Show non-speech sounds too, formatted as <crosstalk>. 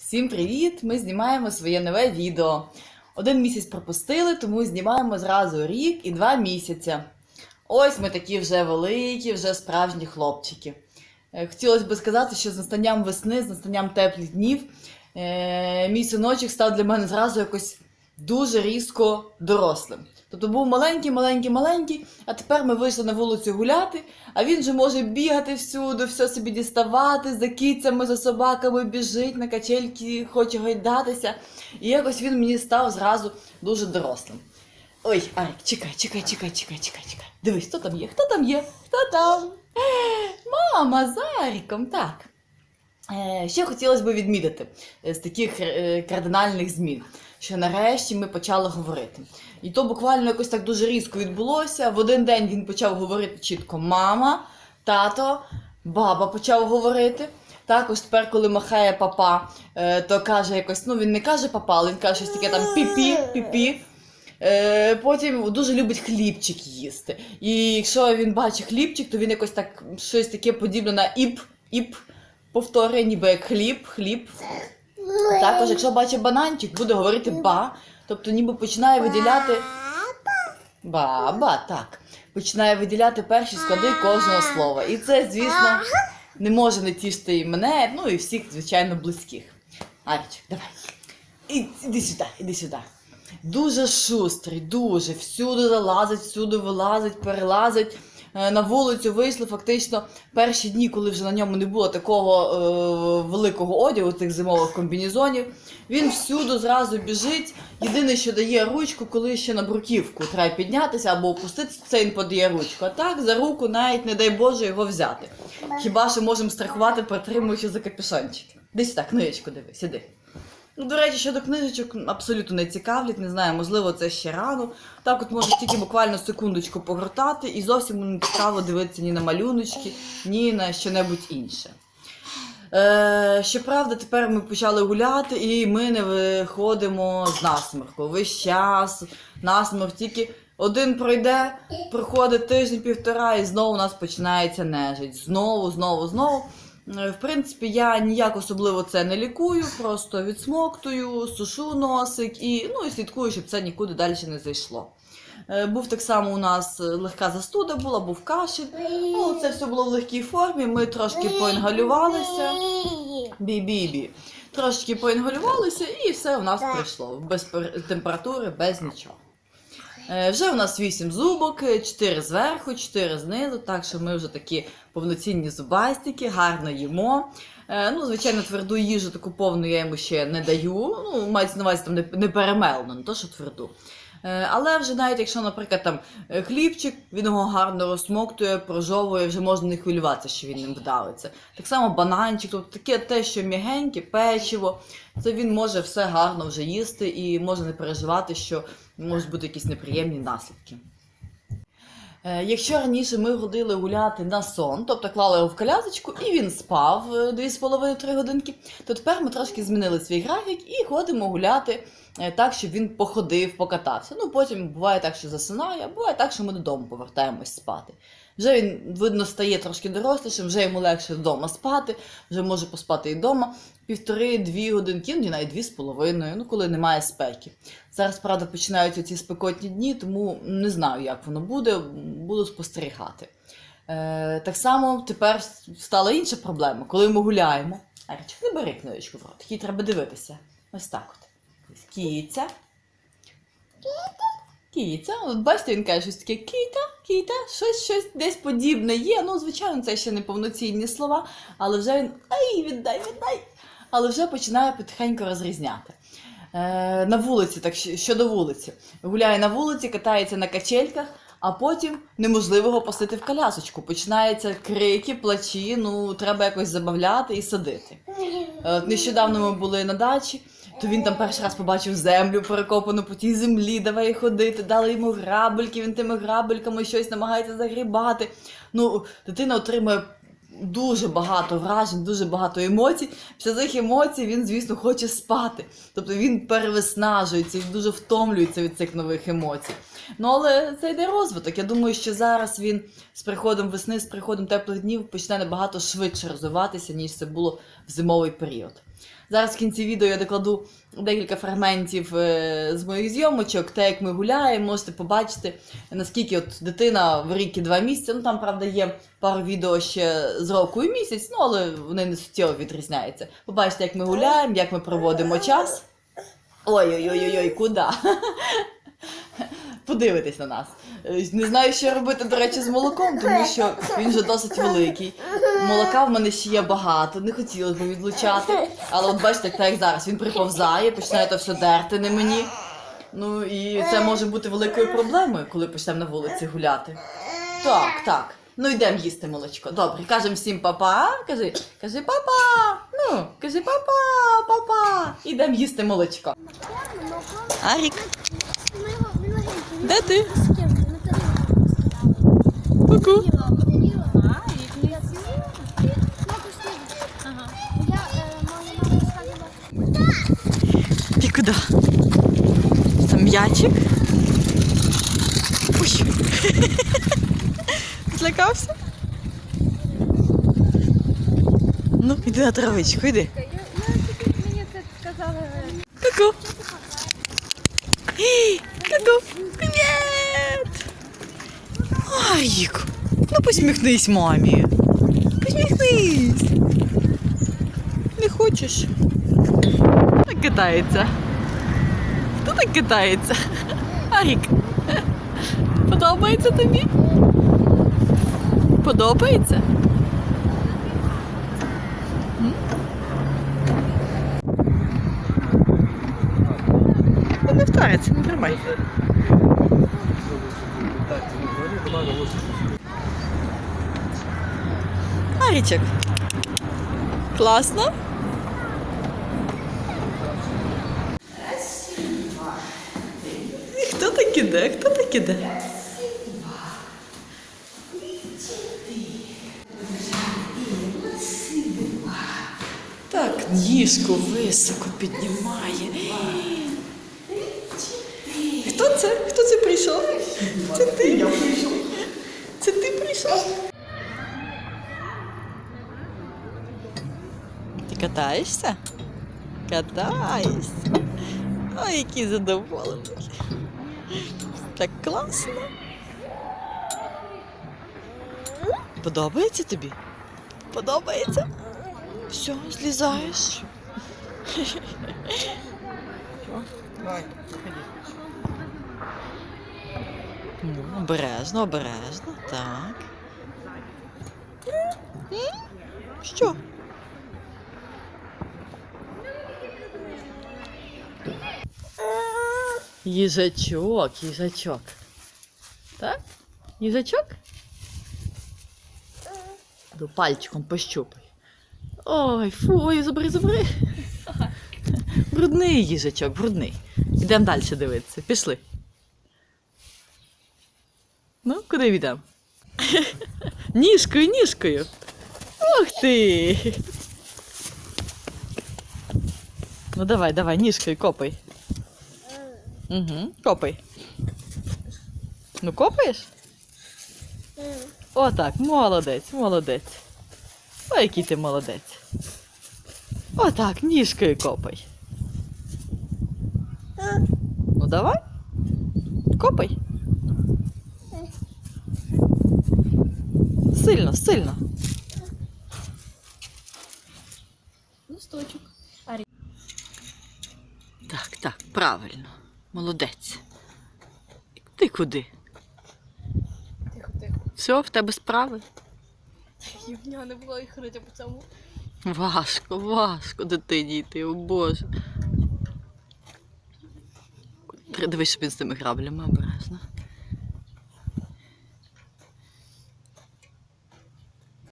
Всім привіт! Ми знімаємо своє нове відео. Один місяць пропустили, тому знімаємо зразу рік і два місяці. Ось ми такі вже великі, вже справжні хлопчики. Е, Хотілося б сказати, що з настанням весни, з настанням теплих днів, е, мій синочок став для мене зразу якось дуже різко дорослим. Тобто був маленький, маленький, маленький, а тепер ми вийшли на вулицю гуляти, а він же може бігати всюди, все собі діставати, за кицями, за собаками біжить, на качельки хоче гойдатися. І якось він мені став зразу дуже дорослим. Ой, Арик, чекай, чекай, чекай, чекай, чекай, чекай. Дивись, хто там є? Хто там є? Хто там? Мама з Ариком, так. Е, Ще хотілося б відмітити е, з таких е, кардинальних змін, що нарешті ми почали говорити. І то буквально якось так дуже різко відбулося. В один день він почав говорити чітко мама, тато, баба почав говорити. Також тепер, коли махає папа, е, то каже якось, ну він не каже папа, але він каже щось таке там піпі, піпі. Е, Потім дуже любить хлібчик їсти. І якщо він бачить хлібчик, то він якось так щось таке подібне на іп, іп повторює, ніби як хліб, хліб. Також, якщо бачить бананчик, буде говорити ба, тобто ніби починає виділяти. Баба, так. Починає виділяти перші склади кожного слова. І це, звісно, не може не тішити і мене, ну і всіх, звичайно, близьких. Арчик, давай. І- Іди сюди, іди сюди. Дуже шустрий, дуже. Всюди залазить, всюди вилазить, перелазить. Е, На вулицю вийшли фактично перші дні, коли вже на ньому не було такого е, великого одягу, тих зимових комбінезонів. Він всюди зразу біжить. Єдине, що дає ручку, коли ще на бруківку треба піднятися або опуститися, це він подає ручку. А так за руку навіть не дай Боже його взяти. Хіба що можемо страхувати, притримуючи за капюшончик. Десь так, книжечку дивись, іди. Ну, до речі, щодо книжечок абсолютно не цікавлять, не знаю, можливо, це ще рано. Так от можеш тільки буквально секундочку погортати і зовсім не цікаво дивитися ні на малюночки, ні на що-небудь інше. Е, щоправда, тепер ми почали гуляти і ми не виходимо з насморку. Весь час насморк тільки один пройде, проходить тиждень-півтора, і знову у нас починається нежить. Знову, знову, знову. Е, В принципі, я ніяк особливо це не лікую, просто відсмоктую, сушу носик і, ну, і слідкую, щоб це нікуди далі не зайшло. Е, Був так само у нас е, легка застуда була, був кашель. Ну, це все було в легкій формі. Ми трошки поінгалювалися. Бі-бі-бі. Трошки поінгалювалися і все у нас пройшло. Без температури, без нічого. Е, Вже у нас 8 зубок, 4 зверху, 4 знизу, так що ми вже такі повноцінні зубастики, гарно їмо. Е, Ну, звичайно, тверду їжу таку повну я йому ще не даю. Ну, мається на увазі там не перемелену, не то, що тверду. Е, Але вже навіть якщо, наприклад, там е, хлібчик, він його гарно розсмоктує, прожовує, вже можна не хвилюватися, що він ним вдавиться. Так само бананчик, тобто таке те, що м'ягеньке, печиво, це він може все гарно вже їсти і може не переживати, що можуть бути якісь неприємні наслідки. Е, Якщо раніше ми ходили гуляти на сон, тобто клали його в колясочку і він спав е, 2,5-3 годинки, то тепер ми трошки змінили свій графік і ходимо гуляти так, щоб він походив, покатався. Ну потім буває так, що засинає, а буває так, що ми додому повертаємось спати. Вже він, видно, стає трошки дорослішим, вже йому легше вдома спати, вже може поспати і вдома півтори-дві годинки, ну навіть дві з половиною, ну коли немає спеки. Зараз, правда, починаються ці спекотні дні, тому не знаю, як воно буде, буду спостерігати. Е, так само тепер стала інша проблема, коли ми гуляємо. Арічик, не бери книжечку в рот, їй треба дивитися. Ось так от. Кіця. Кіця, от бачите, він каже щось таке кіта, кіта, щось, щось десь подібне є. Ну, звичайно, це ще не повноцінні слова, але вже він ай, віддай, віддай. Але вже починає потихеньку розрізняти. Е, на вулиці, так щодо вулиці. Гуляє на вулиці, катається на качельках, а потім неможливо посити в колясочку. Починаються крики, плачі, ну треба якось забавляти і садити. Е, нещодавно ми були на дачі, то він там перший раз побачив землю перекопану по тій землі, давай ходити, дали йому грабельки, він тими грабельками щось намагається загрібати. Ну, дитина отримує дуже багато вражень, дуже багато емоцій. Після цих емоцій він, звісно, хоче спати. Тобто він перевиснажується і дуже втомлюється від цих нових емоцій. Ну, але це йде розвиток. Я думаю, що зараз він з приходом весни, з приходом теплих днів почне набагато швидше розвиватися, ніж це було в зимовий період. Зараз в кінці відео я докладу декілька фрагментів е, з моїх зйомочок, те, як ми гуляємо, можете побачити, наскільки от дитина в рік і два місяці. Ну там, правда, є пару відео ще з року і місяць, ну але вони не суттєво відрізняються. Побачите, як ми гуляємо, як ми проводимо час. Ой-ой-ой, куди? Подивитись на нас. Е, Не знаю, що робити, до речі, з молоком, тому що він вже досить великий. Молока в мене ще є багато, не хотілося б відлучати. Але от бачите, так як зараз він приповзає, починає то все дерти на мені. Ну і це може бути великою проблемою, коли почнемо на вулиці гуляти. Так, так. Ну йдемо їсти молочко. Добре, кажемо всім папа. Кажи, кажи папа. Ну, кажи папа, папа. Ідемо їсти молочко. Арік, де ти? Ку-ку. Ти куди? Там м'ячик? Ой. <laughs> Злякався? Ну, іди на травичку, йди. Мені це сказали. Ку-ку. Ей, Ку-ку. Арік, ну посміхнись мамі. Посміхнись. Не хочеш? Так китається. Хто так китається? Арік. Подобається тобі? Подобається? Втариться, не тримай. Арічок. Класно? Хто так іде? Хто так іде? Так, ніжку високо піднімає. Це? Хто це прийшов? Це ти? Це ти прийшов? Ти катаєшся? Катаєшся. Ой, який задоволений. Так класно. Подобається тобі? Подобається? Все, злізаєш. Давай, Ну, обережно, обережно, так. Що? Їжачок, їжачок. Так? Їжачок? До пальчиком пощупай. Ой, фу, ой, забери, забери. Брудний їжачок, брудний. Йдемо далі дивитися. Пішли. Ну, куди йдемо? Ніжкою, ніжкою. Ух ти. Ну давай, давай, ніжкою копай. Угу, копай. Ну, копаєш? Отак, молодець, молодець. Ой, який ти молодець. Отак, ніжкою копай. Ну давай. Копай. Сильно, сильно. Листочок. Так, так, правильно. Молодець. Ти куди? Тихо, тихо. Все, в тебе справи? Нього не було і ходити по цьому. Важко, важко дитині йти, о Боже. Дивись, щоб він з тими граблями обережно.